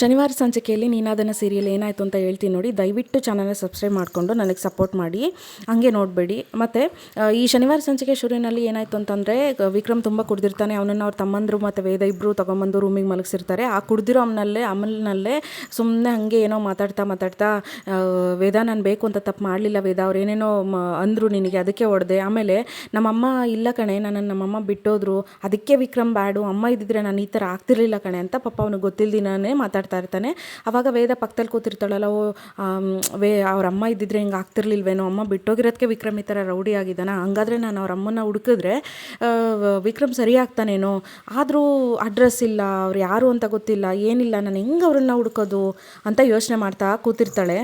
ಶನಿವಾರ ಸಂಚಿಕೆಯಲ್ಲಿ ನೀನಾದನ ಸೀರಿಯಲ್ ಏನಾಯಿತು ಅಂತ ಹೇಳ್ತೀನಿ ನೋಡಿ. ದಯವಿಟ್ಟು ಚಾನಲ್ನ ಸಬ್ಸ್ಕ್ರೈಬ್ ಮಾಡಿಕೊಂಡು ನನಗೆ ಸಪೋರ್ಟ್ ಮಾಡಿ. ಹಂಗೆ ನೋಡಬೇಡಿ. ಮತ್ತು ಈ ಶನಿವಾರ ಸಂಚಿಕೆ ಶುರುವಿನಲ್ಲಿ ಏನಾಯಿತು ಅಂತಂದರೆ ವಿಕ್ರಮ್ ತುಂಬ ಕುಡ್ದಿರ್ತಾನೆ. ಅವನನ್ನು ಅವ್ರ ತಮ್ಮಂದರು ಮತ್ತು ವೇದ ಇಬ್ಬರು ತೊಗೊಂಬಂದು ರೂಮಿಗೆ ಮಲಗಿಸಿರ್ತಾರೆ. ಆ ಕುಡ್ದಿರೋ ಅಮ್ಮನಲ್ಲೇ ಅಮಲ್ನಲ್ಲೇ ಸುಮ್ಮನೆ ಹಾಗೆ ಏನೋ ಮಾತಾಡ್ತಾ ಮಾತಾಡ್ತಾ ವೇದ ನಾನು ಬೇಕು ಅಂತ ತಪ್ಪು ಮಾಡಲಿಲ್ಲ ವೇದ, ಅವ್ರು ಏನೇನೋ ಅಂದರು ನಿನಗೆ, ಅದಕ್ಕೆ ಹೊಡೆದೆ. ಆಮೇಲೆ ನಮ್ಮಮ್ಮ ಇಲ್ಲ ಕಣೆ, ನನ್ನನ್ನು ನಮ್ಮಮ್ಮ ಬಿಟ್ಟೋದ್ರು. ಅದಕ್ಕೆ ವಿಕ್ರಮ್ ಬ್ಯಾಡು. ಅಮ್ಮ ಇದ್ದಿದ್ರೆ ನಾನು ಈ ಥರ ಆಗ್ತಿರ್ಲಿಲ್ಲ ಕಣೆ ಅಂತ ಪಾಪ ಅವನಿಗೆ ಗೊತ್ತಿಲ್ದಿನೇ ಮಾತಾಡ್ತಾ ಇರ್ತಾನೆ. ಅವಾಗ ವೇದ ಪಕ್ಕದಲ್ಲಿ ಕೂತಿರ್ತಾಳಲ್ಲ, ಓ ವೇ, ಅವ್ರ ಅಮ್ಮ ಇದ್ದಿದ್ರೆ ಹಿಂಗೆ ಆಗ್ತಿರ್ಲಿಲ್ವೇನೋ, ಅಮ್ಮ ಬಿಟ್ಟೋಗಿರೋದಕ್ಕೆ ವಿಕ್ರಮ್ ಈ ಥರ ರೌಡಿ ಆಗಿದ್ದಾನ? ಹಂಗಾದ್ರೆ ನಾನು ಅವ್ರ ಅಮ್ಮನ ಹುಡುಕಿದ್ರೆ ವಿಕ್ರಮ್ ಸರಿ ಆಗ್ತಾನೇನೋ? ಆದರೂ ಅಡ್ರೆಸ್ ಇಲ್ಲ, ಅವ್ರು ಯಾರು ಅಂತ ಗೊತ್ತಿಲ್ಲ, ಏನಿಲ್ಲ, ನಾನು ಹೆಂಗೆ ಅವ್ರನ್ನ ಹುಡ್ಕೋದು ಅಂತ ಯೋಚನೆ ಮಾಡ್ತಾ ಕೂತಿರ್ತಾಳೆ.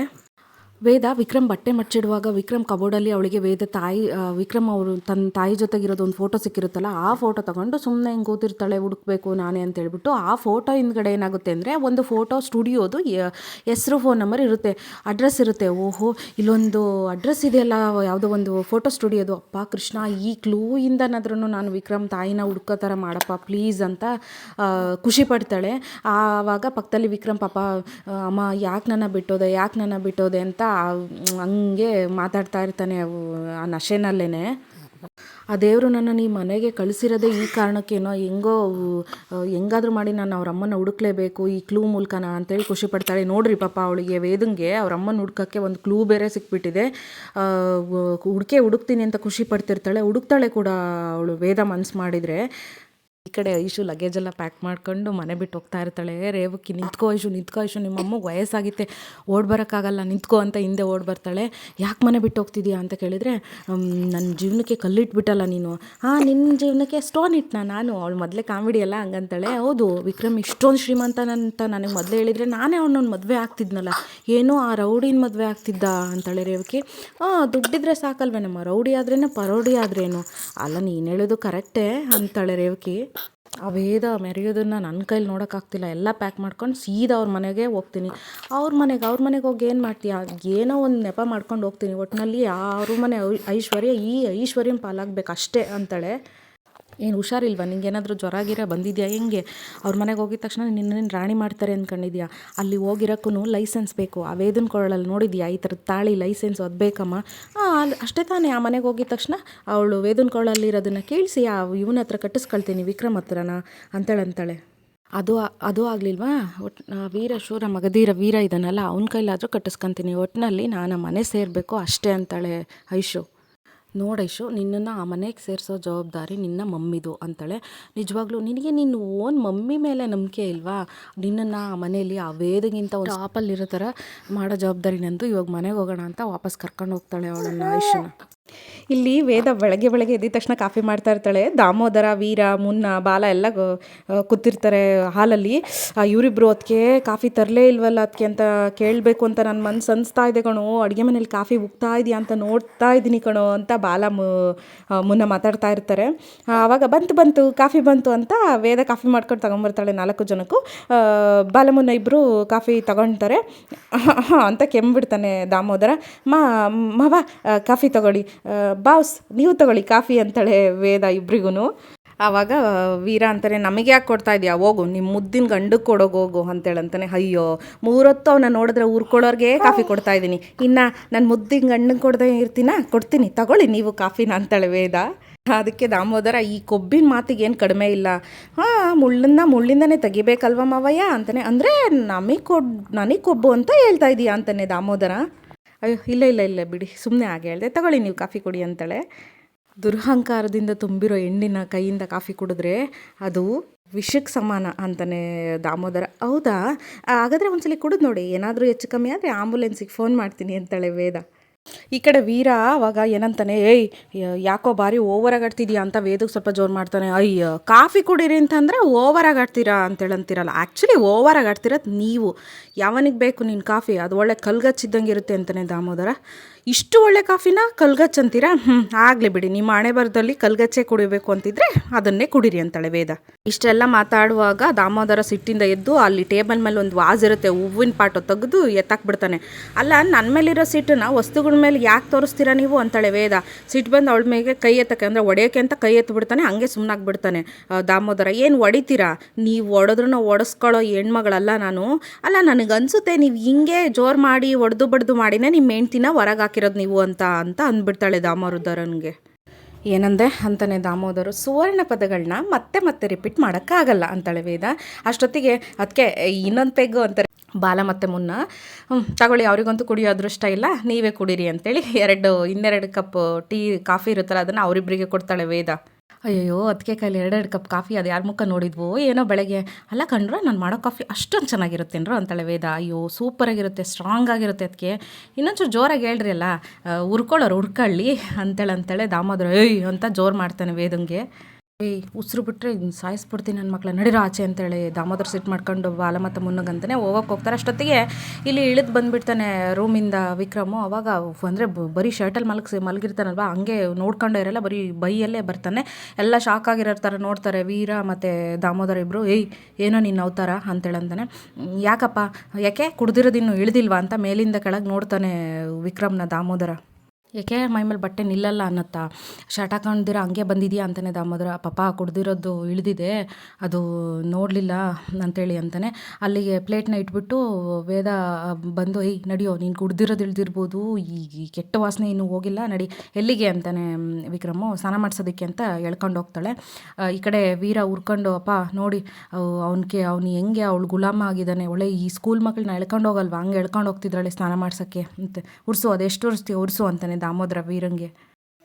ವೇದ ವಿಕ್ರಮ್ ಬಟ್ಟೆ ಮಚ್ಚಿಡುವಾಗ ವಿಕ್ರಮ್ ಕಬೋರ್ಡಲ್ಲಿ ಅವಳಿಗೆ ವೇದ ತಾಯಿ ವಿಕ್ರಮ್ ಅವರು ತನ್ನ ತಾಯಿ ಜೊತೆಗಿರೋದು ಒಂದು ಫೋಟೋ ಸಿಕ್ಕಿರುತ್ತಲ್ಲ, ಆ ಫೋಟೋ ತಗೊಂಡು ಸುಮ್ಮನೆ ಹಿಂಗೆ ಕೂತಿರ್ತಾಳೆ, ಹುಡುಕ್ಬೇಕು ನಾನೇ ಅಂತ ಹೇಳ್ಬಿಟ್ಟು ಆ ಫೋಟೋ ಹಿಂದ್ಗಡೆ ಏನಾಗುತ್ತೆ ಅಂದರೆ ಒಂದು ಫೋಟೋ ಸ್ಟುಡಿಯೋದು ಹೆಸರು ಫೋನ್ ನಂಬರ್ ಇರುತ್ತೆ ಅಡ್ರೆಸ್ ಇರುತ್ತೆ. ಓಹೋ, ಇಲ್ಲೊಂದು ಅಡ್ರೆಸ್ ಇದೆಯಲ್ಲ, ಯಾವುದೋ ಒಂದು ಫೋಟೋ ಸ್ಟುಡಿಯೋದು ಅಪ್ಪ ಕೃಷ್ಣ, ಈ ಕ್ಲೂಯಿಂದನಾದ್ರೂ ನಾನು ವಿಕ್ರಮ್ ತಾಯಿನ ಹುಡ್ಕೋ ಥರ ಮಾಡಪ್ಪ ಪ್ಲೀಸ್ ಅಂತ ಖುಷಿ ಪಡ್ತಾಳೆ. ಆವಾಗ ಪಕ್ಕದಲ್ಲಿ ವಿಕ್ರಮ್ ಪಾಪ ಅಮ್ಮ ಯಾಕೆ ನನ್ನ ಬಿಟ್ಟೋದೆ, ಯಾಕೆ ನನ್ನ ಬಿಟ್ಟೋದೆ ಅಂತ ಹಂಗೆ ಮಾತಾಡ್ತಾ ಇರ್ತಾನೆ ಅವು, ಆ ನಶೆನಲ್ಲೇ ಆ ದೇವರು ನನ್ನನ್ನು ಈ ಮನೆಗೆ ಕಳಿಸಿರೋದೇ ಈ ಕಾರಣಕ್ಕೇನೋ, ಹೆಂಗೋ ಹೆಂಗಾದ್ರೂ ಮಾಡಿ ನಾನು ಅವ್ರ ಅಮ್ಮನ ಹುಡುಕ್ಲೇಬೇಕು, ಈ ಕ್ಲೂ ಮೂಲಕನ ಅಂತೇಳಿ ಖುಷಿ ಪಡ್ತಾಳೆ. ನೋಡ್ರಿ ಪಾಪ ಅವಳಿಗೆ ವೇದಂಗೆ ಅವ್ರ ಅಮ್ಮನ ಹುಡ್ಕೋಕ್ಕೆ ಒಂದು ಕ್ಲೂ ಬೇರೆ ಸಿಕ್ಬಿಟ್ಟಿದೆ. ಹುಡುಕೆ ಹುಡುಕ್ತೀನಿ ಅಂತ ಖುಷಿ ಪಡ್ತಿರ್ತಾಳೆ. ಹುಡುಕ್ತಾಳೆ ಕೂಡ ಅವಳು ವೇದ ಮನ್ಸು ಮಾಡಿದರೆ. ಈ ಕಡೆ ಐಶು ಲಗೇಜ್ ಎಲ್ಲ ಪ್ಯಾಕ್ ಮಾಡ್ಕೊಂಡು ಮನೆ ಬಿಟ್ಟು ಹೋಗ್ತಾ ಇರ್ತಾಳೆ. ರೇವಕ್ಕಿ ನಿಂತ್ಕೋ ಐಶು ನಿಂತ್ಕೋ ಐಶು, ನಿಮ್ಮ ಅಮ್ಮಗೆ ವಯಸ್ಸಾಗಿತ್ತೆ ಓಡ್ ಬರೋಕ್ಕಾಗಲ್ಲ, ನಿಂತ್ಕೋ ಅಂತ ಹಿಂದೆ ಓಡ್ ಬರ್ತಾಳೆ. ಯಾಕೆ ಮನೆ ಬಿಟ್ಟು ಹೋಗ್ತಿದ್ಯಾ ಅಂತ ಕೇಳಿದರೆ ನನ್ನ ಜೀವನಕ್ಕೆ ಕಲ್ಲಿಟ್ಬಿಟ್ಟಲ್ಲ ನೀನು. ಹಾಂ ನಿನ್ನ ಜೀವನಕ್ಕೆ ಸ್ಟೋನ್ ಇಟ್ನಾ ನಾನು? ಅವಳು ಮೊದಲೇ ಕಾಮಿಡಿ ಎಲ್ಲ ಹಂಗಂತಾಳೆ. ಹೌದು, ವಿಕ್ರಮ್ ಇಷ್ಟೊಂದು ಶ್ರೀಮಂತನಂತ ನನಗೆ ಮೊದಲೇ ಹೇಳಿದರೆ ನಾನೇ ಅವನೊಂದು ಮದುವೆ ಆಗ್ತಿದ್ನಲ್ಲ. ಏನೋ ಆ ರೌಡಿನ ಮದುವೆ ಆಗ್ತಿದ್ದ ಅಂತಾಳೆ ರೇವಕಿ. ಹಾಂ ದುಡ್ಡಿದ್ರೆ ಸಾಕಲ್ವೇ ನಮ್ಮ ರೌಡಿ ಆದ್ರೇನು, ಪರೌಡಿ ಆದ್ರೇನು? ಅಲ್ಲ, ನೀನು ಹೇಳೋದು ಕರೆಕ್ಟೇ ಅಂತಾಳೆ ರೇವಕಿ. ಆ ವೇದ ಮೆರೆಯೋದನ್ನು ನನ್ನ ಕೈಲಿ ನೋಡೋಕ್ಕಾಗ್ತಿಲ್ಲ. ಎಲ್ಲ ಪ್ಯಾಕ್ ಮಾಡ್ಕೊಂಡು ಸೀದಾ ಅವ್ರ ಮನೆಗೆ ಹೋಗ್ತೀನಿ. ಅವ್ರ ಮನೆಗೆ ಅವ್ರ ಮನೆಗೆ ಹೋಗಿ ಏನು ಮಾಡ್ತೀಯ? ಏನೋ ಒಂದು ನೆಪ ಮಾಡ್ಕೊಂಡು ಹೋಗ್ತೀನಿ. ಒಟ್ಟಿನಲ್ಲಿ ಅವ್ರ ಮನೆ ಐಶ್ವರ್ಯ ಈ ಐಶ್ವರ್ಯನ ಪಾಲಾಗಬೇಕು ಅಷ್ಟೇ ಅಂತಾಳೆ. ಏನು ಹುಷಾರಿಲ್ವಾ? ನಿಂಗೆ ಏನಾದರೂ ಜ್ವರ ಗಿರ ಬಂದಿದೆಯಾ? ಹೆಂಗೆ? ಅವ್ರ ಮನೆಗೆ ಹೋಗಿದ ತಕ್ಷಣ ನಿನ್ನೇನು ರಾಣಿ ಮಾಡ್ತಾರೆ ಅಂದ್ಕೊಂಡಿದ್ಯಾ ಅಲ್ಲಿ ಹೋಗಿರೋಕ್ಕೂ ಲೈಸೆನ್ಸ್ ಬೇಕು. ಆ ವೇದನ ಕೊರಳಲ್ಲಿ ನೋಡಿದ್ಯಾ? ಈ ಥರದ ತಾಳಿ, ಲೈಸೆನ್ಸ್ ಅದು ಅಲ್ಲಿ ಅಷ್ಟೇ ತಾನೇ. ಆ ಮನೆಗೆ ಹೋಗಿದ ತಕ್ಷಣ ಅವಳು ವೇದನ ಕೊರಳಲ್ಲಿರೋದನ್ನು ಕೇಳಿಸಿ, ಆ ಇವನ ಹತ್ರ ಕಟ್ಟಿಸ್ಕೊಳ್ತೀನಿ ವಿಕ್ರಮ್ ಹತ್ರನ ಅಂತೇಳಂತಾಳೆ ಅದು ಅದು ಆಗಲಿಲ್ವಾ? ಒಟ್ಟು ವೀರ, ಶೂರ ಮಗದೀರ ವೀರ ಇದನ್ನಲ್ಲ ಅವನ ಕೈಲಾದರೂ ಕಟ್ಟಿಸ್ಕೊಂತೀನಿ. ಒಟ್ಟಿನಲ್ಲಿ ನಾನು ಮನೆ ಸೇರಬೇಕು ಅಷ್ಟೇ ಅಂತಾಳೆ ಐಶು ನೋಡೈಶು ನಿನ್ನನ್ನು ಆ ಮನೆಗೆ ಸೇರಿಸೋ ಜವಾಬ್ದಾರಿ ನಿನ್ನ ಮಮ್ಮಿದು ಅಂತಾಳೆ. ನಿಜವಾಗ್ಲೂ ನಿನಗೆ ನಿನ್ನ ಓನ್ ಮಮ್ಮಿ ಮೇಲೆ ನಂಬಿಕೆ ಇಲ್ವಾ? ನಿನ್ನನ್ನು ಆ ಮನೆಯಲ್ಲಿ ಆ ವೇದಗಿಂತ ಒಂದು ಆಪಲ್ಲಿರೋ ಥರ ಮಾಡೋ ಜವಾಬ್ದಾರಿ ನಂದು. ಇವಾಗ ಮನೆಗೆ ಹೋಗೋಣ ಅಂತ ವಾಪಸ್ ಕರ್ಕೊಂಡು ಹೋಗ್ತಾಳೆ ಅವಳನ್ನು ಐಶುನ ಇಲ್ಲಿ ವೇದ ಬೆಳಗ್ಗೆ ಬೆಳಗ್ಗೆ ಎದ್ದ ತಕ್ಷಣ ಕಾಫಿ ಮಾಡ್ತಾ ಇರ್ತಾಳೆ. ದಾಮೋದರ, ವೀರ, ಮುನ್ನ, ಬಾಲ ಎಲ್ಲ ಕೂತಿರ್ತಾರೆ ಹಾಲಲ್ಲಿ. ಇವರಿಬ್ರು ಅದಕ್ಕೆ ಕಾಫಿ ತರಲೇ ಇಲ್ವಲ್ಲ ಅದಕ್ಕೆ ಅಂತ ಕೇಳಬೇಕು ಅಂತ ನನ್ನ ಮನ್ಸು ಅನಿಸ್ತಾ ಇದೆ ಕಣೋ. ಅಡುಗೆ ಮನೇಲಿ ಕಾಫಿ ಉಗ್ತಾ ಇದೆಯಾ ಅಂತ ನೋಡ್ತಾ ಇದ್ದೀನಿ ಕಣೋ ಅಂತ ಬಾಲ ಮುನ್ನ ಮಾತಾಡ್ತಾ ಇರ್ತಾರೆ. ಆವಾಗ ಬಂತು ಬಂತು, ಕಾಫಿ ಬಂತು ಅಂತ ವೇದ ಕಾಫಿ ಮಾಡ್ಕೊಂಡು ತಗೊಂಬರ್ತಾಳೆ ನಾಲ್ಕು ಜನಕ್ಕೂ. ಬಾಲ ಮುನ್ನ ಇಬ್ಬರು ಕಾಫಿ ತಗೊಳ್ತಾರೆ ಅಂತ ಕೆಮ್ಮಿಬಿಡ್ತಾನೆ ದಾಮೋದರ. ಮಾ, ಮಾವ ಕಾಫಿ ತಗೊಳ್ಳಿ. ಬಾಸ್, ನೀವು ತಗೊಳ್ಳಿ ಕಾಫಿ ಅಂತಾಳೆ ವೇದ ಇಬ್ರಿಗೂ ಆವಾಗ ವೀರ ಅಂತಾನೆ, ನಮಗೆ ಯಾಕೆ ಕೊಡ್ತಾ ಇದೆಯಾ? ಹೋಗು ನಿಮ್ಮ ಮುದ್ದಿನ ಗಂಡಕ್ಕೆ ಕೊಡೋಗಿ ಹೋಗು ಅಂತೇಳಿ ಅಂತಾನೆ, ಅಯ್ಯೋ, ಮೂರೊತ್ತು ಅವನ್ನ ನೋಡಿದ್ರೆ ಊರ್ಕೊಳ್ಳೋರ್ಗೆ ಕಾಫಿ ಕೊಡ್ತಾ ಇದ್ದೀನಿ. ಇನ್ನು ನನ್ನ ಮುದ್ದಿನ ಗಂಡಂಗೆ ಕೊಡದೆ ಇರ್ತೀನ? ಕೊಡ್ತೀನಿ, ತಗೊಳ್ಳಿ ನೀವು ಕಾಫಿನ ಅಂತಾಳೆ ವೇದ. ಅದಕ್ಕೆ ದಾಮೋದರ, ಈ ಕೊಬ್ಬಿನ ಮಾತಿಗೆ ಏನು ಕಡಿಮೆ ಇಲ್ಲ. ಹಾಂ ಮುಳ್ಳನ್ನ ಮುಳ್ಳಿಂದನೇ ತೆಗಿಬೇಕಲ್ವ ಮಾವಯ್ಯ? ಅಂತಾನೆ, ಅಂದರೆ ನಮಗೆ ಕೊಡ್, ನನಗೆ ಕೊಬ್ಬು ಅಂತ ಹೇಳ್ತಾ ಇದೀಯಾ ಅಂತಾನೆ ದಾಮೋದರ. ಅಯ್ಯೋ, ಇಲ್ಲ ಇಲ್ಲ ಇಲ್ಲ ಬಿಡಿ. ಸುಮ್ಮನೆ ಹಾಗೆ ಹೇಳಿದೆ. ತಗೊಳ್ಳಿ ನೀವು ಕಾಫಿ ಕುಡಿ ಅಂತಾಳೆ. ದುರಹಂಕಾರದಿಂದ ತುಂಬಿರೋ ಹೆಣ್ಣಿನ ಕೈಯಿಂದ ಕಾಫಿ ಕುಡಿದ್ರೆ ಅದು ವಿಷಕ್ಕೆ ಸಮಾನ ಅಂತಾನೆ ದಾಮೋದರ. ಹೌದಾ? ಹಾಗಾದರೆ ಒಂದ್ಸಲಿ ಕುಡಿದು ನೋಡಿ. ಏನಾದರೂ ಹೆಚ್ಚು ಕಮ್ಮಿ ಆದರೆ ಆಂಬುಲೆನ್ಸಿಗೆ ಫೋನ್ ಮಾಡ್ತೀನಿ ಅಂತಾಳೆ ವೇದ. ಈ ಕಡೆ ವೀರ ಅವಾಗ ಏನಂತಾನೆ, ಏಯ್ ಯಾಕೋ ಬಾರಿ ಓವರ್ ಆಗಾಡ್ತಿದ್ಯಾ ಅಂತ ವೇದಕ್ಕೆ ಸ್ವಲ್ಪ ಜೋರು ಮಾಡ್ತಾನೆ. ಅಯ್ಯೋ, ಕಾಫಿ ಕುಡೀರಿ ಅಂತಂದರೆ ಓವರ್ ಆಗಾಡ್ತೀರಾ ಅಂತೇಳಿ ಅಂತೀರಲ್ಲ ಆ್ಯಕ್ಚುಲಿ ಓವರ್ ಆಗಾಡ್ತಿರೋದು ನೀವು. ಯಾವನಿಗೆ ಬೇಕು ನಿನ್ನ ಕಾಫಿ? ಅದು ಒಳ್ಳೆ ಕಲ್ಗಚ್ಚಿದ್ದಂಗೆ ಇರುತ್ತೆ ಅಂತಾನೆ ದಾಮೋದರ. ಇಷ್ಟು ಒಳ್ಳೆ ಕಾಫಿನ ಕಲ್ಗಚ್ ಅಂತೀರಾ ಹ್ಞೂ ಆಗಲಿ ಬಿಡಿ. ನಿಮ್ಮ ಹಣೆ ಬರದಲ್ಲಿ ಕಲ್ಗಚ್ಚೆ ಕುಡಿಬೇಕು ಅಂತಿದ್ರೆ ಅದನ್ನೇ ಕುಡಿರಿ ಅಂತಾಳೆ ವೇದ. ಇಷ್ಟೆಲ್ಲ ಮಾತಾಡುವಾಗ ದಾಮೋದರ ಸಿಟ್ಟಿಂದ ಎದ್ದು ಅಲ್ಲಿ ಟೇಬಲ್ ಮೇಲೆ ಒಂದು ವಾಸ್ ಇರುತ್ತೆ. ಹೂವಿನ ಪಾಟು ತೆಗೆದು ಎತ್ತಾಕ್ ಬಿಡ್ತಾನೆ ಅಲ್ಲ ನನ್ನ ಮೇಲಿರೋ ಸಿಟ್ಟನ್ನ ವಸ್ತುಗಳ ಮೇಲೆ ಯಾಕೆ ತೋರಿಸ್ತೀರಾ ನೀವು? ಅಂತಾಳೆ ವೇದ. ಸಿಟ್ಟು ಬಂದು ಅವಳ ಮೇಲೆ ಕೈ ಎತ್ತಕ್ಕೆ ಅಂದರೆ ಒಡೆಯೋಕೆ ಅಂತ ಕೈ ಎತ್ತು ಬಿಡ್ತಾನೆ ಹಂಗೆ ಸುಮ್ಮನಾಗ್ಬಿಡ್ತಾನೆ ದಾಮೋದರ, ಏನು ಹೊಡಿತೀರಾ ನೀವು ಒಡೆದ್ರೂ ಒಡಿಸ್ಕೊಳ್ಳೋ ಹೆಣ್ಮಗಳಲ್ಲ ನಾನು. ಅಲ್ಲ ನನಗೆ ಅನ್ಸುತ್ತೆ ನೀವು ಹಿಂಗೆ ಜೋರು ಮಾಡಿ, ಒಡೆದು ಬಡ್ದು ಮಾಡಿನೇ ನಿಮ್ಮ ಹೆಂಡ್ತಿನ ಹೊರಗೆ ಹಾಕಿರೋದು ನೀವು ಅಂತ ಅಂತ ಅಂದ್ಬಿಡ್ತಾಳೆ ದಾಮೋದರನ್ಗೆ. ಏನಂದೆ? ಅಂತಾನೆ ದಾಮೋದರು, ಸುವರ್ಣ ಪದಗಳನ್ನ ಮತ್ತೆ ಮತ್ತೆ ರಿಪೀಟ್ ಮಾಡೋಕ್ಕಾಗಲ್ಲ ಅಂತಾಳೆ ವೇದ. ಅಷ್ಟೊತ್ತಿಗೆ ಅದಕ್ಕೆ ಇನ್ನೊಂದು ಪೆಗ್ಗು ಅಂತಾರೆ. ಬಾಲ ಮತ್ತೆ ಮುನ್ನ ತಗೊಳ್ಳಿ, ಅವರಿಗಂತೂ ಕುಡಿಯೋ ಅದೃಷ್ಟ ಇಲ್ಲ, ನೀವೇ ಕುಡೀರಿ ಅಂತೇಳಿ ಎರಡು, ಇನ್ನೆರಡು ಕಪ್ ಟೀ, ಕಾಫಿ ಇರುತ್ತಲ್ಲ, ಅದನ್ನು ಅವರಿಬ್ಬರಿಗೆ ಕೊಡ್ತಾಳೆ ವೇದ. ಅಯ್ಯೋ ಅದಕ್ಕೆ ಕೈಲಿ ಎರಡೆರಡು ಕಪ್ ಕಾಫಿ ಅದು ಯಾರ ಮುಖ ನೋಡಿದ್ವು ಏನೋ ಬೆಳಗ್ಗೆ. ಅಲ್ಲ ಕಂಡ್ರ ನಾನು ಮಾಡೋ ಕಾಫಿ ಅಷ್ಟೊಂದು ಚೆನ್ನಾಗಿರುತ್ತೇನ್ರೋ ಅಂತಾಳೆ ವೇದ? ಅಯ್ಯೋ ಸೂಪರಾಗಿರುತ್ತೆ ಸ್ಟ್ರಾಂಗ್ ಆಗಿರುತ್ತೆ ಅದಕ್ಕೆ ಇನ್ನೊಂಚೂರು ಜೋರಾಗಿ ಹೇಳ್ರಿ ಅಲ್ಲ ಉರ್ಕೊಳ್ಳೋರು ಹುರ್ಕೊಳ್ಳಿ, ಅಂತೇಳಿ ಅಂತೇಳಿ ದಾಮೋದರ ಏಯ್ ಅಂತ ಜೋರು ಮಾಡ್ತಾನೆ ವೇದಂಗೆ. ಏಯ್, ಉಸಿರು ಬಿಟ್ಟರೆ ಸಾಯಿಸ್ಬಿಡ್ತೀನಿ ನನ್ನ ಮಕ್ಕಳ ನಡಿರೋ ಆಚೆ ಅಂತೇಳಿ ದಾಮೋದರ್ ಸಿಟ್ಟು ಮಾಡ್ಕೊಂಡು ಬಾಲ ಮತ್ತು ಮುನ್ನಗಂತಾನೆ ಹೋಗೋಕೆ ಹೋಗ್ತಾರೆ. ಅಷ್ಟೊತ್ತಿಗೆ ಇಲ್ಲಿ ಇಳಿದು ಬಂದುಬಿಡ್ತಾನೆ ರೂಮಿಂದ ವಿಕ್ರಮು. ಅವಾಗ ಅಂದರೆ ಬರೀ ಶರ್ಟಲ್ಲಿ ಮಲಗಿಸಿ, ಮಲಗಿರ್ತಾನಲ್ವ? ಹಂಗೆ ನೋಡ್ಕೊಂಡೇ ಇರಲ್ಲ, ಬರೀ ಬೈಯಲ್ಲೇ ಬರ್ತಾನೆ. ಎಲ್ಲ ಶಾಕ್ ಆಗಿರೋ ನೋಡ್ತಾರೆ. ವೀರ ಮತ್ತು ದಾಮೋದರ ಇಬ್ಬರು ಏಯ್, ಏನೋ ನಿನ್ನ ಅವತಾರ? ಅಂತೇಳಂತಾನೆ ಯಾಕಪ್ಪ? ಯಾಕೆ ಕುಡ್ದಿರೋದಿನ್ನು ಇಳಿದಿಲ್ವಾ? ಅಂತ ಮೇಲಿಂದ ಕೆಳಗೆ ನೋಡ್ತಾನೆ ವಿಕ್ರಮ್ನ ದಾಮೋದರ. ಏಕೆ ಮೈ ಮೇಲೆ ಬಟ್ಟೆ ನಿಲ್ಲಲ್ಲ ಅನ್ನತ್ತಾ? ಶರ್ಟ್ ಹಾಕೊಂಡಿರೋ ಹಂಗೆ ಬಂದಿದೆಯಾ ಅಂತಾನೆ ದಾಮೋದರ. ಪಾಪ, ಕುಡ್ದಿರೋದು ಇಳಿದಿದೆ. ಅದು ನೋಡಲಿಲ್ಲ ಅಂತೇಳಿ ಅಂತಾನೆ. ಅಲ್ಲಿಗೆ ಪ್ಲೇಟ್ನ ಇಟ್ಬಿಟ್ಟು ವೇದ ಬಂದು, ಏಯ್, ನಡಿಯೋ, ನೀನು ಕುಡ್ದಿರೋದು ಇಳ್ದಿರ್ಬೋದು. ಈ ಈ ಕೆಟ್ಟ ವಾಸನೆ ಇನ್ನೂ ಹೋಗಿಲ್ಲ. ನಡಿ, ಎಲ್ಲಿಗೆ? ಅಂತಾನೆ ವಿಕ್ರಮು ಸ್ನಾನ ಮಾಡಿಸೋದಕ್ಕೆ ಅಂತ ಎಳ್ಕೊಂಡು ಹೋಗ್ತಾಳೆ. ಈ ಕಡೆ ವೀರ ಉರ್ಕೊಂಡು, ಅಪ್ಪ, ನೋಡಿ ಅವನಿಗೆ, ಅವನು ಹೆಂಗೆ, ಅವಳು ಗುಲಾಮ ಆಗಿದ್ದಾನೆ. ಒಳ್ಳೆ ಈ ಸ್ಕೂಲ್ ಮಕ್ಕಳನ್ನ ಎಳ್ಕೊಂಡು ಹೋಗಲ್ವಾ? ಹಂಗೆ ಎಳ್ಕೊಂಡು ಹೋಗ್ತಿದ್ರಳೆ ಸ್ನಾನ ಮಾಡ್ಸೋಕ್ಕೆ. ಅಂತ, ಉರ್ಸು, ಅದೆಷ್ಟು ಉರ್ಸ್ತೀವಿ ಉರ್ಸು, ಅಂತಾನೆ ದಾಮೋದರ ವೀರಂಗೆ.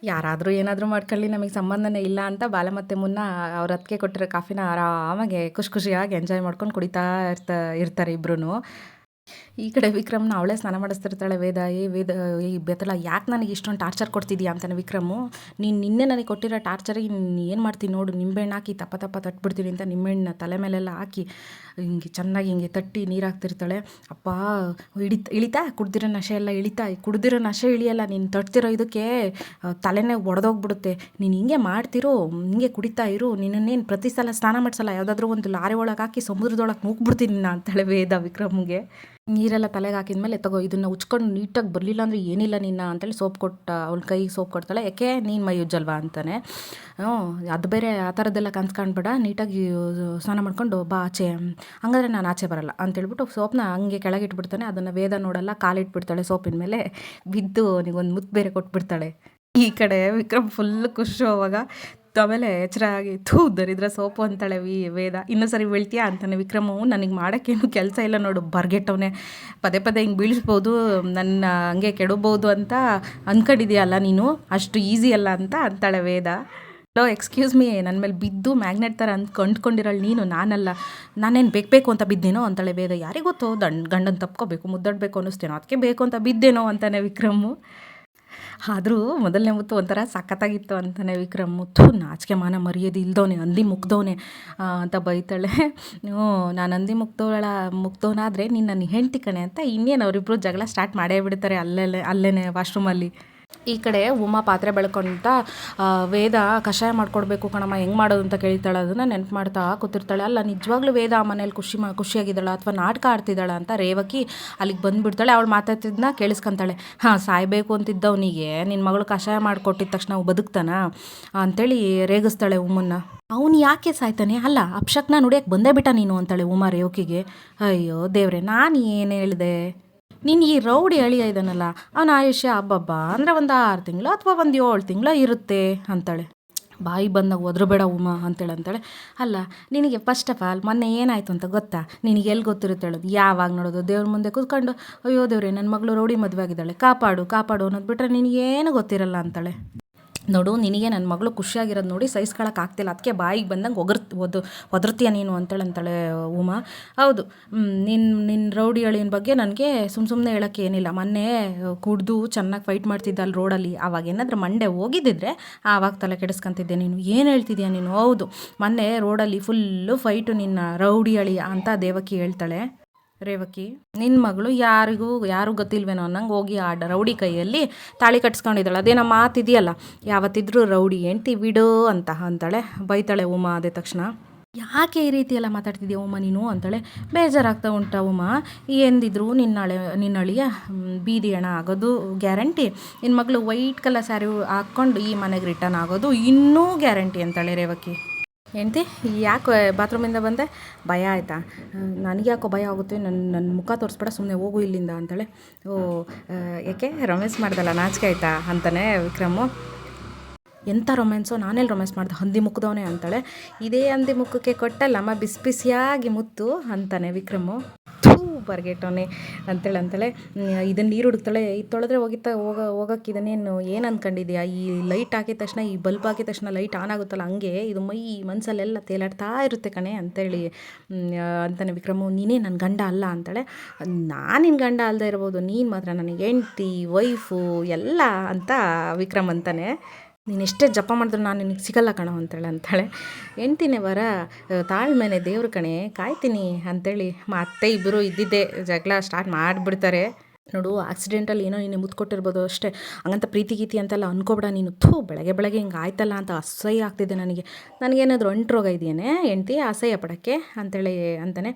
ಯಾರಾದರೂ ಏನಾದರೂ ಮಾಡ್ಕೊಳ್ಳಿ, ನಮಗೆ ಸಂಬಂಧನೇ ಇಲ್ಲ ಅಂತ ಬಾಲ ಮತ್ತೆ ಮುನ್ನ ಅವ್ರ ಅದಕ್ಕೆ ಕೊಟ್ಟಿರೋ ಕಾಫಿನ ಆರಾಮಾಗೆ ಖುಷಿ ಖುಷಿಯಾಗಿ ಎಂಜಾಯ್ ಮಾಡ್ಕೊಂಡು ಕುಡಿತಾ ಇರ್ತಾ ಇರ್ತಾರೆ ಇಬ್ರು ಈ ಕಡೆ ವಿಕ್ರಮ್ನ ಅವಳೇ ಸ್ನಾನ ಮಾಡಿಸ್ತಿರ್ತಾಳೆ ವೇದ, ಏ ವೇದ ಈ ಬೆತ್ತಲ, ಯಾಕೆ ನನಗೆ ಇಷ್ಟೊಂದು ಟಾರ್ಚರ್ ಕೊಡ್ತಿದ್ಯಾ ಅಂತಾನೆ ವಿಕ್ರಮು. ನೀನು ನಿನ್ನೆ ನನಗೆ ಕೊಟ್ಟಿರೋ ಟಾರ್ಚರಿಗೆ ಏನು ಮಾಡ್ತೀನಿ ನೋಡು ನಿಂಬೆಹಣ್ಣು ಹಾಕಿ ತಪ್ಪ ತಪ್ಪ ತಟ್ಬಿಡ್ತೀನಿ ಅಂತ ನಿಂಬೆಹಣ್ಣು ತಲೆ ಮೇಲೆಲ್ಲ ಹಾಕಿ ಹಿಂಗೆ ಚೆನ್ನಾಗಿ ಹಿಂಗೆ ತಟ್ಟಿ ನೀರು ಹಾಕ್ತಿರ್ತಾಳೆ ಅಪ್ಪ ಇಳಿತ ಇಳಿತಾ? ಕುಡ್ದಿರೋ ನಶೆ ಎಲ್ಲ ಇಳಿತಾ? ಕುಡ್ದಿರೋ ನಶೆ ಇಳಿಯಲ್ಲ, ನೀನು ತಟ್ತಿರೋ ಇದಕ್ಕೆ ತಲೆನೇ ಒಡೆದೋಗ್ಬಿಡುತ್ತೆ. ನೀನು ಹಿಂಗೆ ಮಾಡ್ತಿರೋ, ಹಿಂಗೆ ಕುಡಿತಾ ಇರು, ನಿನ್ನನ್ನೇನು ಪ್ರತಿ ಸಲ ಸ್ನಾನ ಮಾಡಿಸಲ್ಲ? ಯಾವುದಾದ್ರೂ ಒಂದು ಲಾರಿ ಒಳಗೆ ಹಾಕಿ ಸಮುದ್ರದೊಳಗೆ ನೂಕ್ಬಿಡ್ತೀನಿ ನಾನು ಅಂತೇಳಿ ವೇದ ವಿಕ್ರಮ್ಗೆ. ನೀರೆಲ್ಲ ತಲೆಗೆ ಹಾಕಿದ ಮೇಲೆ ತಗೋ ಇದನ್ನು ಉಚ್ಕೊಂಡು ನೀಟಾಗಿ ಬರಲಿಲ್ಲ ಅಂದರೆ ಏನಿಲ್ಲ ನಿನ್ನ ಅಂತೇಳಿ ಸೋಪ್ ಕೊಟ್ಟ ಅವ್ಳ ಕೈಗೆ ಸೋಪ್ ಕೊಡ್ತಾಳೆ. ಯಾಕೆ? ನೀನು ಮೈ ಉಜ್ಜಲ್ವಾ? ಅಂತಾನೆ. ಅದು ಬೇರೆ ಆ ಥರದ್ದೆಲ್ಲ ಕನ್ಸ್ಕೊಂಡ್ಬೇಡ ನೀಟಾಗಿ ಸ್ನಾನ ಮಾಡ್ಕೊಂಡು ಬಾ ಆಚೆ. ಹಂಗಾದ್ರೆ ನಾನು ಆಚೆ ಬರಲ್ಲ. ಅಂತೇಳ್ಬಿಟ್ಟು ಸೋಪ್ನ ಹಂಗೆ ಕೆಳಗೆ ಇಟ್ಬಿಡ್ತಾನೆ. ಅದನ್ನು ವೇದ ನೋಡಲ್ಲ, ಕಾಲಿಟ್ಬಿಡ್ತಾಳೆ ಸೋಪಿನ ಮೇಲೆ. ಬಿದ್ದು ನಿಗೊಂದು ಮುತ್ತು ಬೇರೆ ಕೊಟ್ಬಿಡ್ತಾಳೆ. ಈ ಕಡೆ ವಿಕ್ರಮ್ ಫುಲ್ ಖುಷಿ ಅವಾಗ ಆಮೇಲೆ ಎಚ್ಚರ ಆಗಿ ಥೂ, ದರಿದ್ರ ಸೋಪು ಅಂತಾಳೆ ವಿ, ವೇದ. ಇನ್ನೊಂದು ಸರಿ ಬೀಳ್ತೀಯಾ ಅಂತಾನೆ ವಿಕ್ರಮು ನನಗೆ ಮಾಡೋಕ್ಕೇನು ಕೆಲಸ ಇಲ್ಲ ನೋಡು, ಬರ್ಗೆಟ್ಟವನೇ. ಪದೇ ಪದೇ ಹಿಂಗೆ ಬೀಳಿಸ್ಬೋದು, ನನ್ನ ಹಂಗೆ ಕೆಡಬೋದು ಅಂತ ಅಂದ್ಕೊಂಡಿದ್ಯಲ್ಲ ನೀನು? ಅಷ್ಟು ಈಸಿ ಅಲ್ಲ ಅಂತ ಅಂತಾಳೆ ವೇದ. ಲೋ, ಎಕ್ಸ್ಕ್ಯೂಸ್ ಮೀ ನನ್ನ ಮೇಲೆ ಬಿದ್ದು ಮ್ಯಾಗ್ನೆಟ್ ಥರ ಅಂತ ಕಂಡ್ಕೊಂಡಿರಳು ನೀನು, ನಾನಲ್ಲ. ನಾನೇನು ಬೇಕು ಬೇಕು ಅಂತ ಬಿದ್ದೇನೋ ಅಂತಾಳೆ ವೇದ. ಯಾರಿಗೊತ್ತೋ ದಂಡ್ ಗಂಡನ ತಪ್ಕೋಬೇಕು, ಮುದ್ದಾಡಬೇಕು ಅನ್ನಿಸ್ತೇನೋ ಅದಕ್ಕೆ ಬೇಕು ಅಂತ ಬಿದ್ದೇನೋ ಅಂತಾನೆ ವಿಕ್ರಮು. ಆದರೂ ಮೊದಲನೇ ಮುತ್ತು ಒಂಥರ ಸಖತ್ತಾಗಿತ್ತು ಅಂತಾನೆ ವಿಕ್ರಮ್ ಮುತ್ತು. ನಾಚಿಕೆ ಮಾನ ಮರ್ಯಾದೆ ಇಲ್ದವನೇ ಅಂದಿ ಮುಗ್ದವನೇ ಅಂತ ಬೈತಾಳೆ. ನಾನು ಅಂದಿ ಮುಗ್ದವಳ ಮುಗ್ದವನಾದರೆ ನೀನು ನನ್ನ ಹೆಂಡ್ತಿ ಕಣೆ ಅಂತ ಇನ್ನೇನು ಅವರಿಬ್ಬರು ಜಗಳ ಸ್ಟಾರ್ಟ್ ಮಾಡೇ ಬಿಡ್ತಾರೆ ಅಲ್ಲೇ ಅಲ್ಲೇ. ವಾಶ್ರೂಮಲ್ಲಿ ಈ ಕಡೆ ಉಮಾ ಪಾತ್ರೆ ಬೆಳ್ಕೊಂತ ವೇದ ಕಷಾಯ ಮಾಡ್ಕೊಡ್ಬೇಕು ಕಣಮ್ಮ, ಹೆಂಗೆ ಮಾಡೋದು ಅಂತ ಕೇಳ್ತಾಳೆ, ಅದನ್ನು ನೆನ್ಪು ಮಾಡ್ತಾ ಕೂತಿರ್ತಾಳೆ. ಅಲ್ಲ, ನಿಜವಾಗ್ಲೂ ವೇದ ಆ ಮನೇಲಿ ಖುಷಿ ಮಾ, ಖುಷಿಯಾಗಿದ್ದಾಳ ಅಥವಾ ನಾಟಕ ಆಡ್ತಿದ್ದಾಳ ಅಂತ ರೇವಕಿ ಅಲ್ಲಿಗೆ ಬಂದುಬಿಡ್ತಾಳೆ. ಅವಳು ಮಾತಾಡ್ತಿದ್ದನ್ನ ಕೇಳಿಸ್ಕೊಂತಾಳೆ. ಹಾಂ, ಸಾಯಬೇಕು ಅಂತಿದ್ದವನಿಗೆ ನಿನ್ನ ಮಗಳು ಕಷಾಯ ಮಾಡಿಕೊಟ್ಟಿದ ತಕ್ಷಣ ಬದುಕ್ತಾನ ಅಂತೇಳಿ ರೇಗಿಸ್ತಾಳೆ ಉಮ್ಮನ್ನ ಅವನು ಯಾಕೆ ಸಾಯ್ತಾನೆ? ಅಲ್ಲ, ಅಪ್ಶಕ್ನ ನುಡಿಯಕ್ಕೆ ಬಂದೇ ಬಿಟ್ಟ ನೀನು ಅಂತಾಳೆ ಉಮಾ ರೇವಕಿಗೆ. ಅಯ್ಯೋ ದೇವ್ರೆ, ನಾನು ಏನು ಹೇಳಿದೆ? ನೀನು ಈ ರೌಡಿ ಅಳಿಯ ಇದ್ದಾನಲ್ಲ ಅವನ ಆಯುಷ್ಯ ಹಬ್ಬಬ್ಬ, ಅಂದರೆ ಒಂದು ಆರು ತಿಂಗಳು ಅಥವಾ ಒಂದು ಏಳು ತಿಂಗಳು ಇರುತ್ತೆ ಅಂತಾಳೆ. ಬಾಯಿ ಬಂದಾಗ ಒದ್ರಬೇಡ ಉಮಾ ಅಂತೇಳಿ ಅಂತಾಳೆ. ಅಲ್ಲ, ನಿನಗೆ ಫಸ್ಟ್ ಆಫ್ ಆಲ್ ಮೊನ್ನೆ ಏನಾಯಿತು ಅಂತ ಗೊತ್ತಾ? ನಿನಗೆ ಎಲ್ಲಿ ಗೊತ್ತಿರುತ್ತೆ ಹೇಳೋದು? ಯಾವಾಗ ನೋಡೋದು? ದೇವ್ರ ಮುಂದೆ ಕೂತ್ಕೊಂಡು, ಅಯ್ಯೋ ದೇವ್ರೆ ನನ್ನ ಮಗಳು ರೌಡಿ ಮದುವೆ ಆಗಿದ್ದಾಳೆ, ಕಾಪಾಡು ಕಾಪಾಡು ಅನ್ನೋದು ಬಿಟ್ಟರೆ ನಿನಗೇನು ಗೊತ್ತಿರಲ್ಲ ಅಂತಾಳೆ. ನೋಡು, ನಿನಗೆ ನನ್ನ ಮಗಳು ಖುಷಿಯಾಗಿರೋದು ನೋಡಿ ಸಹಿಸ್ಕೊಳಕ್ಕೆ ಆಗ್ತಿಲ್ಲ. ಅದಕ್ಕೆ ಬಾಯಿಗೆ ಬಂದಂಗೆ ಒಗರ್ ಒದು, ಒದರ್ತೀಯ ನೀನು ಅಂತೇಳಿ ಅಂತಾಳೆ, ಉಮಾ. ಹೌದು ನಿನ್ನ ನಿನ್ನ ರೌಡಿ ಅಳಿನ ಬಗ್ಗೆ ನನಗೆ ಸುಮ್ಮ ಸುಮ್ಮನೆ ಹೇಳೋಕ್ಕೆ ಏನಿಲ್ಲ. ಮೊನ್ನೆ ಕುಡ್ದು ಚೆನ್ನಾಗಿ ಫೈಟ್ ಮಾಡ್ತಿದ್ದೆ ಅಲ್ಲಿ ರೋಡಲ್ಲಿ ಆವಾಗ ಏನಾದರೂ ಮಂಡೆ ಹೋಗಿದ್ದಿದ್ರೆ ಆವಾಗ ತಲೆ ಕೆಡಿಸ್ಕೊಂತಿದ್ದೆ ನೀನು. ಏನು ಹೇಳ್ತಿದ್ಯಾ ನೀನು? ಹೌದು, ಮೊನ್ನೆ ರೋಡಲ್ಲಿ ಫುಲ್ಲು ಫೈಟು ನಿನ್ನ ರೌಡಿ ಅಳಿ ಅಂತ ದೇವಕಿ ಹೇಳ್ತಾಳೆ. ರೇವಕಿ ನಿನ್ನ ಮಗಳು ಯಾರಿಗೂ, ಯಾರು ಗೊತ್ತಿಲ್ವೇನೋ ಅನ್ನಂಗೆ ಹೋಗಿ ಆ ರೌಡಿ ಕೈಯಲ್ಲಿ ತಾಳಿ ಕಟ್ಸ್ಕೊಂಡಿದ್ದಾಳೆ. ಅದೇನೋ ಮಾತಿದೆಯಲ್ಲ ಯಾವತ್ತಿದ್ರೂ ರೌಡಿ ಹೆಂಡ್ತಿ ಬಿಡು ಅಂತ ಅಂತಾಳೆ, ಬೈತಾಳೆ ಉಮಾ ಅದೇ ತಕ್ಷಣ. ಯಾಕೆ ಈ ರೀತಿ ಎಲ್ಲ ಮಾತಾಡ್ತಿದ್ಯಾ ಉಮಾ ನೀನು ಅಂತಾಳೆ, ಬೇಜಾರಾಗ್ತಾ ಉಂಟಾ ಉಮಾ, ಎಂದಿದ್ರು ನಿನ್ನಳೆ ನಿನ್ನಳಿಯ ಬೀದಿ ಹಣ ಆಗೋದು ಗ್ಯಾರಂಟಿ. ನಿನ್ನ ಮಗಳು ವೈಟ್ ಕಲರ್ ಸ್ಯಾರಿ ಹಾಕ್ಕೊಂಡು ಈ ಮನೆಗೆ ರಿಟರ್ನ್ ಆಗೋದು ಇನ್ನೂ ಗ್ಯಾರಂಟಿ ಅಂತಾಳೆ ರೇವಕಿ. ಹೆಂಡ್ತಿ, ಯಾಕೆ ಬಾತ್ರೂಮಿಂದ ಬಂದೆ? ಭಯ ಆಯಿತಾ? ನನಗೆ ಯಾಕೋ ಭಯ ಆಗುತ್ತೆ? ನನ್ನ ನನ್ನ ಮುಖ ತೋರಿಸ್ಬೇಡ ಸುಮ್ಮನೆ ಹೋಗು ಇಲ್ಲಿಂದ ಅಂತಾಳೆ. ಓ ಏಕೆ ರೊಮ್ಯಾನ್ಸ್ ಮಾಡ್ದಲ್ಲ, ನಾಚಿಕೆ ಆಯ್ತಾ? ಅಂತಾನೆ ವಿಕ್ರಮು. ಎಂಥ ರೊಮ್ಯಾನ್ಸೋ? ನಾನೆಲ್ಲಿ ರೊಮ್ಯಾನ್ಸ್ ಮಾಡ್ದೆ? ಹಂದಿ ಮುಖದವನೇ ಅಂತಾಳೆ. ಇದೇ ಹಂದಿ ಮುಖಕ್ಕೆ ಕೊಟ್ಟಲ್ಲಮ್ಮ ಬಿಸಿ ಬಿಸಿಯಾಗಿ ಮುತ್ತು, ಅಂತಾನೆ ವಿಕ್ರಮು. ಬರ್ಗೆಟ್ಟವನೇ ಅಂತೇಳಿ ಅಂತೇಳೆ ಇದನ್ನು ನೀರು ಹುಡುಕ್ತಾಳೆ. ಇದು ತೊಳೆದ್ರೆ ಹೋಗಿತ್ತ, ಹೋಗ ಹೋಗಕ್ಕೆ ಇದನ್ನೇನು ಏನು ಅಂದ್ಕೊಂಡಿದ್ಯಾ ಈ ಲೈಟ್ ಹಾಕಿದ ತಕ್ಷಣ, ಈ ಬಲ್ಬ್ ಹಾಕಿದ ತಕ್ಷಣ ಲೈಟ್ ಆನ್ ಆಗುತ್ತಲ್ಲ, ಹಂಗೆ ಇದು ಮೈ ಮನಸ್ಸಲ್ಲೆಲ್ಲ ತೇಲಾಡ್ತಾ ಇರುತ್ತೆ ಕಣೆ ಅಂತೇಳಿ ಅಂತಾನೆ ವಿಕ್ರಮು, ನೀನೇ ನನ್ನ ಗಂಡ ಅಲ್ಲ ಅಂತಾಳೆ, ನಾನು ನಿನ್ನ ಗಂಡ ಅಲ್ಲದೆ ಇರ್ಬೋದು, ನೀನು ಮಾತ್ರ ನನಗೆ ಹೆಂಡ್ತಿ ವೈಫು ಎಲ್ಲ ಅಂತ ವಿಕ್ರಮ್ ಅಂತಾನೆ. ನೀನು ಎಷ್ಟೇ ಜಪ ಮಾಡಿದ್ರು ನಾನು ನಿನಗೆ ಸಿಗಲ್ಲ ಕಣೋ ಅಂತೇಳಿ ಅಂತಾಳೆ. ಎಂಟಿನೇ ವರ ತಾಳ್ಮೆನೆ ದೇವ್ರ ಕಣೆ, ಕಾಯ್ತೀನಿ ಅಂತೇಳಿ ಅತ್ತೆ ಇಬ್ಬರು ಇದ್ದಿದ್ದೇ, ಜಗಳ ಸ್ಟಾರ್ಟ್ ಮಾಡಿಬಿಡ್ತಾರೆ. ನೋಡು ಆಕ್ಸಿಡೆಂಟಲ್ಲಿ ಏನೋ ನೀನು ಮುತ್ತು ಕೊಟ್ಟಿರ್ಬೋದು ಅಷ್ಟೇ. ಹಂಗಂತ ಪ್ರೀತಿ ಗೀತಿ ಅಂತೆಲ್ಲ ಅನ್ಕೋಬೇಡ ನೀನು. ಥೂ, ಬೆಳಗ್ಗೆ ಬೆಳಗ್ಗೆ ಹಿಂಗೆ ಆಯ್ತಲ್ಲ ಅಂತ ಅಸಹ್ಯ ಆಗ್ತಿದೆ ನನಗೆ. ನನಗೇನಾದರೂ ಅಂಟ್ರೋಗ ಇದೆಯೇನೆ? ಹೆಂಡ್ತಿ, ಅಸಹ್ಯ ಪಡೋಕ್ಕೆ ಅಂತೇಳಿ ಅಂತಾನೆ.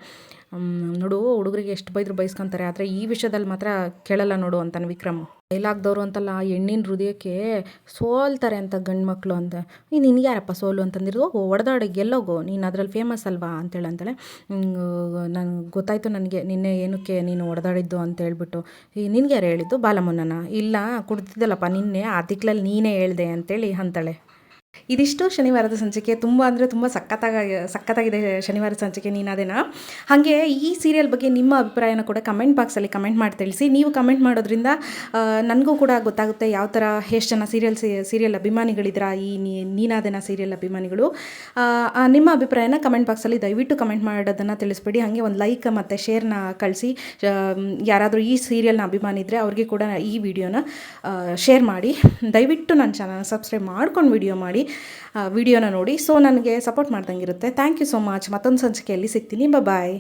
ನೋಡು, ಹುಡುಗರಿಗೆ ಎಷ್ಟು ಬೈದ್ರು ಬೈಸ್ಕೊತಾರೆ. ಆದರೆ ಈ ವಿಷಯದಲ್ಲಿ ಮಾತ್ರ ಕೇಳಲ್ಲ ನೋಡು ಅಂತಾನೆ ವಿಕ್ರಮ್. ಕೈಲಾಗ್ದವ್ರು ಅಂತಲ್ಲ ಹೆಣ್ಣಿನ ಹೃದಯಕ್ಕೆ ಸೋಲ್ತಾರೆ ಅಂತ ಗಂಡು ಮಕ್ಕಳು ಅಂತ ನೀನು ನಿನ್ಗೆ ಯಾರಪ್ಪ ಸೋಲು ಅಂತಂದಿರೋದು? ಓ ಹೊಡೆದಾಡಿ ಗೆಲ್ಲೋಗು. ನೀನು ಅದರಲ್ಲಿ ಫೇಮಸ್ ಅಲ್ವಾ? ಅಂತೇಳಿ ಅಂತಾಳೆ. ನನಗೆ ಗೊತ್ತಾಯ್ತು ನನಗೆ, ನಿನ್ನೆ ಏನಕ್ಕೆ ನೀನು ಒಡೆದಾಡಿದ್ದು ಅಂತ ಹೇಳ್ಬಿಟ್ಟು. ಈ ನಿನ್ಗೆ ಯಾರು ಹೇಳಿದ್ದು? ಬಾಲಮ್ಮನನ ಇಲ್ಲ ಕುಡ್ತಿದ್ದಲ್ಲಪ್ಪ ನಿನ್ನೆ ಆ ತಿಕ್ಲಲ್ಲಿ ನೀನೇ ಹೇಳ್ದೆ ಅಂತೇಳಿ ಅಂತಾಳೆ. ಇದಿಷ್ಟು ಶನಿವಾರದ ಸಂಚಿಕೆ, ತುಂಬ ಅಂದರೆ ತುಂಬ ಸಖತ್ತಾಗಿ, ಸಖತ್ತಾಗಿದೆ ಶನಿವಾರ ಸಂಚಿಕೆ ನೀನಾದೇನಾ? ಹಾಗೆ ಈ ಸೀರಿಯಲ್ ಬಗ್ಗೆ ನಿಮ್ಮ ಅಭಿಪ್ರಾಯನ ಕೂಡ ಕಮೆಂಟ್ ಬಾಕ್ಸಲ್ಲಿ ಕಮೆಂಟ್ ಮಾಡಿ ತಿಳಿಸಿ. ನೀವು ಕಮೆಂಟ್ ಮಾಡೋದ್ರಿಂದ ನನಗೂ ಕೂಡ ಗೊತ್ತಾಗುತ್ತೆ ಯಾವ ಥರ ಎಷ್ಟು ಜನ ಸೀರಿಯಲ್ ಸೀರಿಯಲ್ ಅಭಿಮಾನಿಗಳಿದ್ದೀರಾ, ಈ ನೀನಾದೇನಾ ಸೀರಿಯಲ್ ಅಭಿಮಾನಿಗಳು. ನಿಮ್ಮ ಅಭಿಪ್ರಾಯನ ಕಮೆಂಟ್ ಬಾಕ್ಸಲ್ಲಿ ದಯವಿಟ್ಟು ಕಮೆಂಟ್ ಮಾಡೋದನ್ನು ತಿಳಿಸ್ಬಿಡಿ. ಹಾಗೆ ಒಂದು ಲೈಕ್ ಮತ್ತು ಶೇರ್ನ ಕಳಿಸಿ. ಯಾರಾದರೂ ಈ ಸೀರಿಯಲ್ನ ಅಭಿಮಾನಿ ಇದ್ದರೆ ಅವ್ರಿಗೆ ಕೂಡ ಈ ವಿಡಿಯೋನ ಶೇರ್ ಮಾಡಿ. ದಯವಿಟ್ಟು ನನ್ನ ಚಾನಲ್ ಸಬ್ಸ್ಕ್ರೈಬ್ ಮಾಡ್ಕೊಂಡು ವಿಡಿಯೋ ಮಾಡಿ. ವಿಡಿಯೋನ ನೋಡಿ. ಸೊ ನನಗೆ ಸಪೋರ್ಟ್ ಮಾಡ್ದಂಗಿರುತ್ತೆ. ಥ್ಯಾಂಕ್ ಯು ಸೊ ಮಚ್ ಮತ್ತೊಂದು ಸಂಚಿಕೆಯಲ್ಲಿ ಸಿಗ್ತೀನಿ. ಬಾಯ್